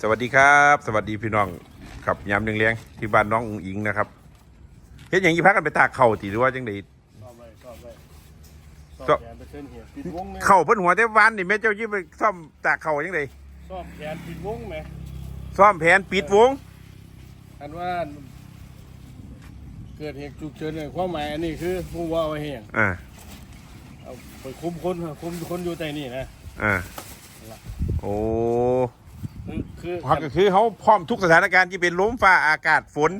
สวัสดีครับ สวัสดีพี่น้องครับยามเลี้ยงๆที่บ้านน้องอุ๋งอิงนะครับเฮ็ดอย่างยี่พักกันไปตากเข่าตีหรือว่าจังไดชอบไปชอบไปชชออบแขนไปเส้นเหี่ยปิดวงไหมเข่าเพิ่นหัวแต่วานนี่แม่เจ้ายี่ไปซ่อมตากเข่าจังไดชอบแขนปิดวงไหมซ่อมแผนปิดวงอันว่า เกิดเหตุฉุกเฉินเนี่ยความหมายอันนี้คือผู้ว่าไว้เหี่ยงอ่าเอาไปคุมคนคุมคนอยู่ใต้นี่นะอ่าโอ้ คือคือพักก็คือเขาพร้อมทุกสถานการณ์ที่เป็นลมฟ้าอากาศฝน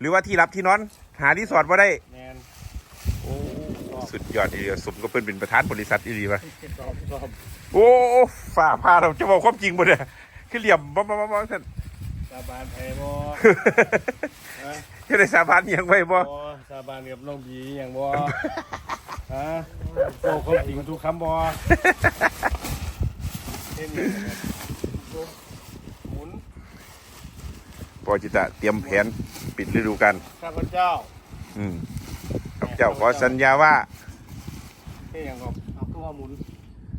หรือว่าที่รับที่นอน หารีสอร์ทมาได้แมนโอ้สุดยอดทีเดียวสมก็เพิ่นเป็นประธานบริษัทอีหลีวะชอบชอบโอ้ฝ่าพาเราจะบอกความจริงบ่เนี่ยคือเหลี่ยมบ้าบ้าบ้าท่านสาบานไทยบ่ฮะจะได้สาบานอิหยังไว้บ่บ่สาบานกับน้องบีอย่างบ่ฮะโอ้ความจริงทุกคำบ่เห็นนี่หมุน ปอจิตะเตรียมแผนปิดฤดูกาลข้าพเจ้า อืมข้าพเจ้าขอสัญญาว่าเฮ้ยยังก็เอาตัวหมุน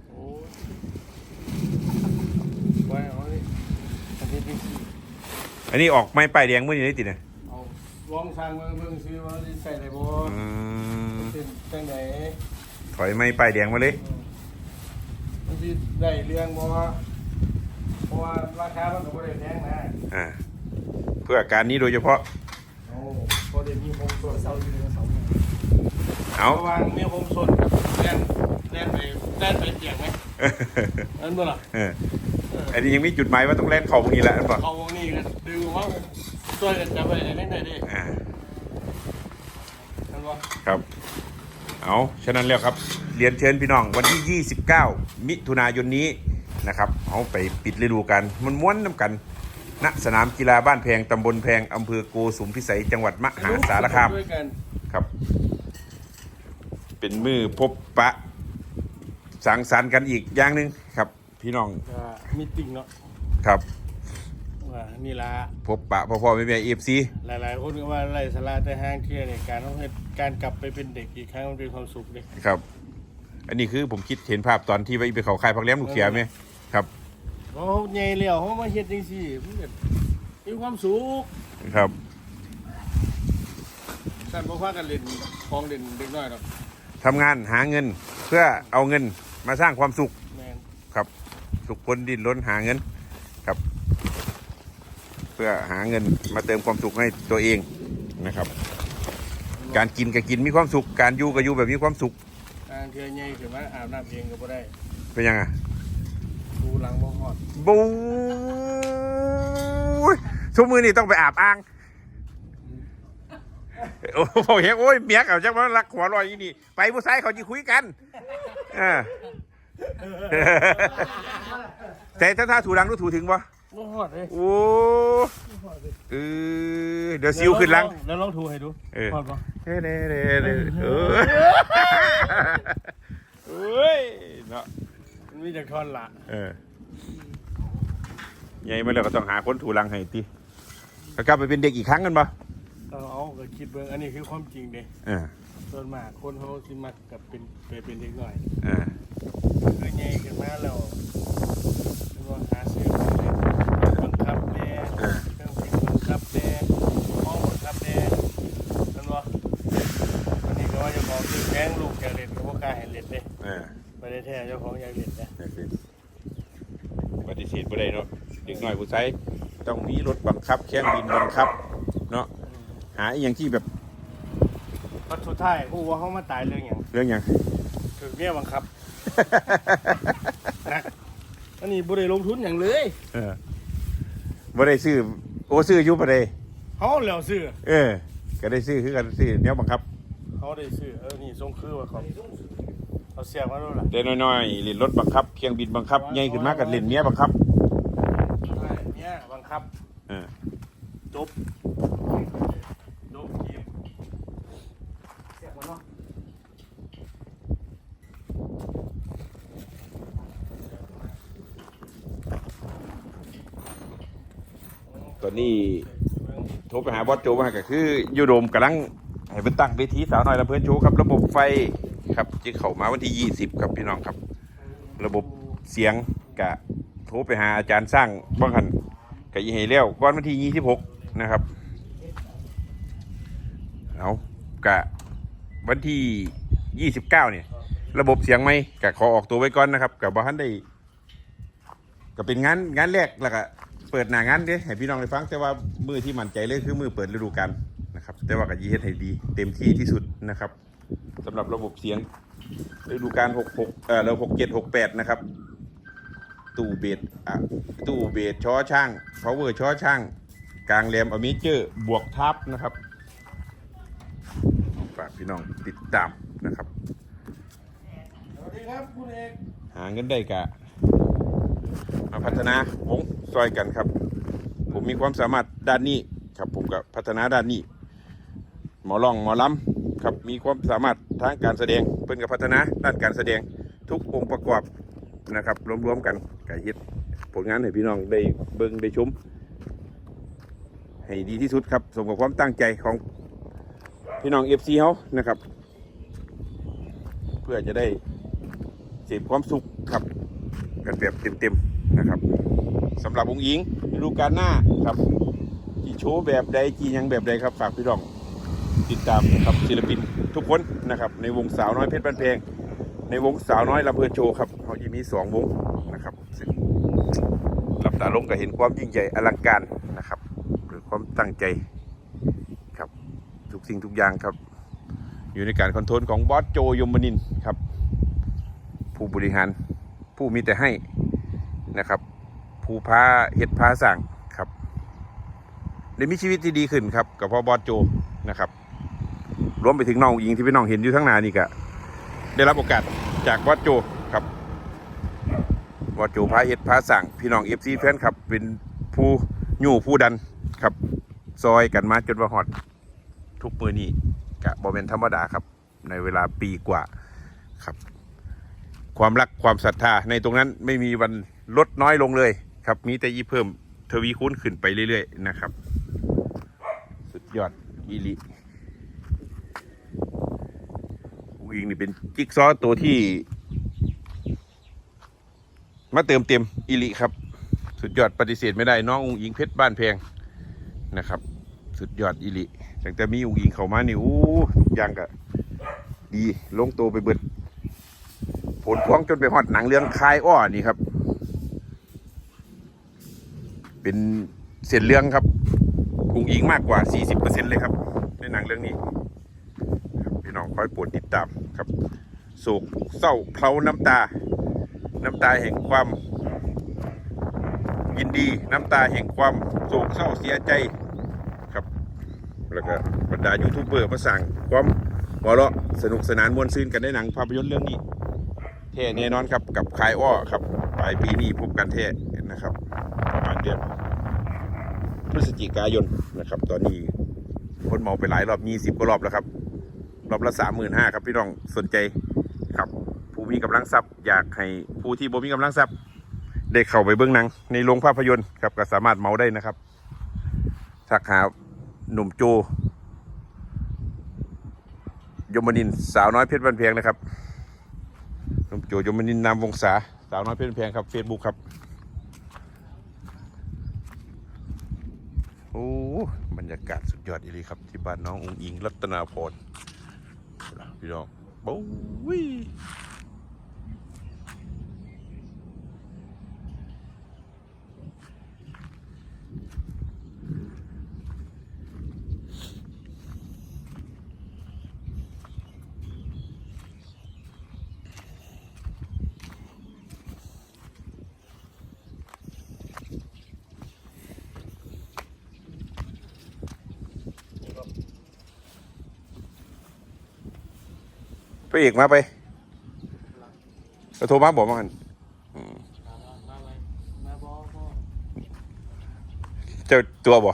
โอ้ยไว้เอาดิอันนี้เป็นที่อันนี้ออกไม้ป้ายแดงมื้อนี้ได้ติเนี่ยเอาลองสร้างเมืองเมืองซื้อว่าจะใส่ได้บ่อืมเป็นจังไหนถอยไม้ป้ายแดงมาเลยมันสิได้เรื่องบ่เพราะว่าราคามันก็บ่ได้แพงนะอ่า เพื่อการนี้โดยเฉพาะโอ้พอได้มีโฮมโซนเซาอยู่ในเสาเอาระหว่างมีโฮมโซนกับแล่นแล่นไปแล่นไปเตียงไหมอันบ่ล่ะเอออันนี้ยังมีจุดหมายว่าต้องแล่นเข้าพวกนี้แหละอันบ่เขาวงนี้กันดึงว่าช่วยกันจับไปได้เล่นได้ดิอ่าอันบ่ครับ เอาฉะนั้นแล้วครับเรียนเชิญพี่น้องวันที่ 29 มิถุนายนนี้นะครับ เอาไปปิดฤดูกาลมันม้วนน้ำกัน ณสนามกีฬาบ้านแพงตำบลแพงอำเภอโกสุมพิสัยจังหวัดมหาสารคามด้วยกันครับ เป็นมือพบปะ สังสรรค์กันอีกอย่างหนึ่งครับ พี่น้องก็มีติ่งเนาะครับ ว่านี่ละพบปะพ่อพ่อแม่แม่เอฟซีหลายๆคนก็ว่าไรสาระแต่ห้างเที่ยเนี่ยการต้องเฮ็ดการกลับไปเป็นเด็กอีกครั้งมันเป็นความสุขเลย ครับ อันนี้คือผมคิดเห็นภาพตอนที่ไปไปเขาค่ายพักเลี้ยงลูกเสียไหมครับ เขาใหญ่แล้วเขามาเฮ็ดจังซี่มันก็มีความสุขครับท่านบ่พากันเล่นของเล่นเด็กน้อยหรอกทำงานหาเงินเพื่อเอาเงินมาสร้างความสุขแม่นครับทุกคนดิ้นรนหาเงินครับ เพื่อหาเงินมาเติมความสุขให้ตัวเองนะครับ การกินก็กินมีความสุข การอยู่ก็อยู่แบบมีความสุขทางเที่ยใหญ่ขึ้นมาอาบน้ำเองก็บ่ได้เป็นยังไง ดูหลังบ่ฮอดบู๊ยทุกมือนี่ต้องไปอาบอ่างโอ้โหเห็นโอ้ยเมียเขาจังว่ารักหัวลอยอย่างนี่ไปผู้ชายเขาจะคุยกันอ่าแต่ถ้าถ้าถูหลังรู้ถูถึงปะบ่ฮอดเลยโอ้เออเดี๋ยวซิวขึ้นหลังแล้วลองถูให้ดูเออฮอดบ่เด้เด้เด้เด้เออเอ้ยเนาะ มันมีจากท่อนละเออใหญ่มาแล้วก็ต้องหาคนถูหลังให้ติแล้วกลับไปเป็นเด็กอีกครั้งกันปะเอาเอาก็คิดเบิ่งอันนี้คือความจริงเด้เออส่วนมากคนเขาสิมักกับเป็นไปเป็นเด็กน้อยเออคือใหญ่ขึ้นมาแล้วคือว่าหาซื้อของเล่นบังคับแน่เออเครื่องบินบังคับแน่ห้องบังคับแน่นั่นบ่วันนี้ก็ว่าเจ้าของคือแกล้งลูกอยากเล่นก็บ่กล้าให้เล่นเด้เออบ่ได้แท้เจ้าของอยากเล่นเด้ นั่นคือปฏิเสธไม่ได้เนาะเด็ก น้อยผู้ชายต้องมีรถบังคับเครื่องบินบังคับ เนาะหาอหย่างที่แบบปัจสุดท้ายผู้ว่าเขามาตายเรื่องหยังเรื่องอย่างคือเมียบังคับ นะอันนี้บ่ได้ลงทุนหยังเลยเออบ่ได้ซื้อโอ้ซื้ออยู่บ่ได้เขาแล้วซื้อเออ ก็ได้ซื้อคือกันซื้อแนวบังคับเขาได้ซื้อเออนี่ทรงคือว่าเขาเขาเสียมาแล้วล่ะแต่น้อยๆเล่นรถบังคับเครื่องบินบังคับใหญ่ขึ้นมาก็เล่นเมียบังคับ เนี่ยบังคับ เออ จบจบทีมเสียบเนาะตอนนี้โทรไปหาบอสโจมาก็คือยูโดมกำลังให้เป็นตั้งเวทีสาวน้อยลำเพื่อนโชว์ครับ ระบบไฟครับที่เข้ามาวันที่ 20 ครับพี่น้องครับ ระบบเสียงกะโทรไปหาอาจารย์สร้างบ้างหันก็ยีให้แล้วก่อนวันที่ยี่สิบหก นะครับ เอากะวันที่ยี่สิบเก้าเนี่ย ระบบเสียงไหมกะขอออกตัวไว้ก่อนนะครับกับบอฮันได้ก็เป็นงานงานแรกแล้วก็เปิดหน้างานเด้ให้พี่น้องได้ฟัง แต่ว่ามือที่มั่นใจเลยคือมือเปิดฤดูกาลนะครับ แต่ว่าก็ยีเฮ็ดให้ดี เต็มที่ที่สุดนะครับสำหรับระบบเสียงฤดูกาล66เอ่อเรา67 68 นะครับ ตู้เบสอะตู้เบสช้อช่าง power ช้อช่าง กลางแรมอเมเจอร์บวกทับนะครับฝากพี่น้องติดตามนะครับสวัสดีครับคุณเอกหาเงินได้กะมาพัฒนาวงซอยกันครับ ผมมีความสามารถด้านนี้ครับผมก็พัฒนาด้านนี้ หมอลองหมอลำครับมีความสามารถทางการแสดงเพิ่นกับพัฒนาด้านการแสดงทุกองค์ประกอบนะครับรวมๆกันไก่เฮ็ดผลงานให้พี่น้องได้เบิ่งได้ชม ให้ดีที่สุดครับสมกับความตั้งใจของพี่น้องเอฟซีเขานะครับ เพื่อจะได้เสพความสุขครับกันแบบเต็มๆนะครับสำหรับองค์หญิงฤดูกาลหน้าครับที่โชว์แบบใดกี่ยังแบบใดครับฝากพี่น้องติดตามครับศิลปินทุกคนนะครับ ในวงสาวน้อยเพชรบ้านเพลง ในวงสาวน้อยลำเพลินโชว์ครับเขาจะมีสองวงนะครับซึ่งรับตาลงก็เห็นความยิ่งใหญ่อลังการ ความตั้งใจครับทุกสิ่งทุกอย่างครับ อยู่ในการคอนโทรลของบอสโจยมนินครับ ผู้บริหารผู้มีแต่ให้นะครับ ผู้พาเฮ็ดพาสั่งครับได้มีชีวิตที่ดีขึ้นครับกับพ่อบอสโจนะครับ รวมไปถึงน้องหญิงที่พี่น้องเห็นอยู่ทั้งนานี่ก็ได้รับโอกาสจากบอสโจครับบอสโจพาเฮ็ดพาสั่งพี่น้องเอฟซีแฟนครับเป็นผู้อยู่ผู้ดัน ครับ ซอยกันมาจนว่าฮอดทุกมือนี้กะบอเป็นธรรมดาครับ ในเวลาปีกว่าครับ ความรักความศรัทธาในตรงนั้นไม่มีวันลดน้อยลงเลยครับ มีแต่ยี่เพิ่มทวีคูณขึ้นไปเรื่อยๆนะครับ สุดยอดอีลิอุ้งอิงนี่เป็นจิ๊กซอตัวที่ มาเติมเต็มอีลิครับ สุดยอดปฏิเสธไม่ได้น้องอุ้งอิงเพชรบ้านแพง นะครับ สุดยอดอีลิตั้งแต่มีอุ้งอิงเข้ามานี่อู้ทุกอย่างก็ดีลงตัวไปเบิดผลพวงจนไปฮอดหนังเรื่องคายอ้อนี่ครับ เป็นเส้นเรื่องครับพุงอิงมากกว่า 40%เลยครับ ในหนังเรื่องนี้พี่น้องคอยโปรดติดตามครับโศกเศร้าเคล้าน้ำตา น้ำตาแห่งความ ยินดีน้ำตาแห่งความโศกเศร้าเสียใจครับ แล้วก็บรรดายูทูบเบอร์มาสั่งความหัวเราะสนุกสนานมวนซื่นกันในหนังภาพยนตร์เรื่องนี้เท่แน่นอนครับกับคายอ้อครับปลายปีนี้พบกันเท่นะครับประมาณเดือนพฤศจิกายนนะครับ ตอนนี้คนเมาไปหลายรอบยี่สิบกว่ารอบแล้วครับ รอบละสามหมื่นห้าครับพี่น้องสนใจครับ ผู้มีกำลังทรัพย์อยากให้ผู้ที่บ่มีกำลังทรัพย์ ได้เข้าไปเบื้องหนัง ในโรงภาพยนตร์ครับก็สามารถเมาได้นะครับทักหาหนุ่มโจยมนินสาวน้อยเพชรบันเพียงนะครับหนุ่มโจยมนินนามวงศาสาวน้อยเพชรแพงครับเฟซบุ๊กครับโอ้บรรยากาศสุดยอดอีลีครับ ที่บ้านน้ององอิงรัตนาพรพี่น้องบู๊ย เอกมาไปก็โทรมาบอกมากันอืมมาไหมมาบอพ่อเจ้าตัวบ่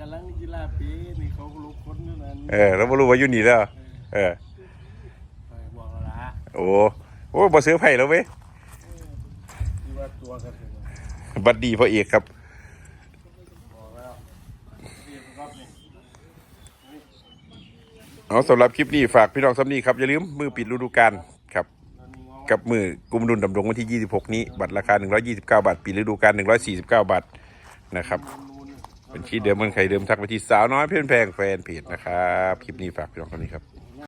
กำลังกีฬาปีนี่เขาลุกคนอยู่นั่นเออแล้วบ่รู้ว่าอยู่นี่แล้วเออบอกละโอ้โอ้บ่ซื้อไผ่แล้วเว้ยว่าตัวกันบัดดีพระเอกครับบอกแล้วนี่รอบนี้ เอาสำหรับคลิปนี้ฝากพี่น้องซ้ำนี่ครับ อย่าลืมมือปิดฤดูกาลครับ กับมือกุมดุลดำรงวันที่ 26 นี้ บัตรราคา 129 บาทปีฤดูกาล149 บาทนะครับบัญชีเดิมเหมือนใครเดิมทักไปที่สาวน้อยเพื่อนแพงแฟนเพจนะครับ คลิปนี้ฝากพี่น้องคนนี้ครับ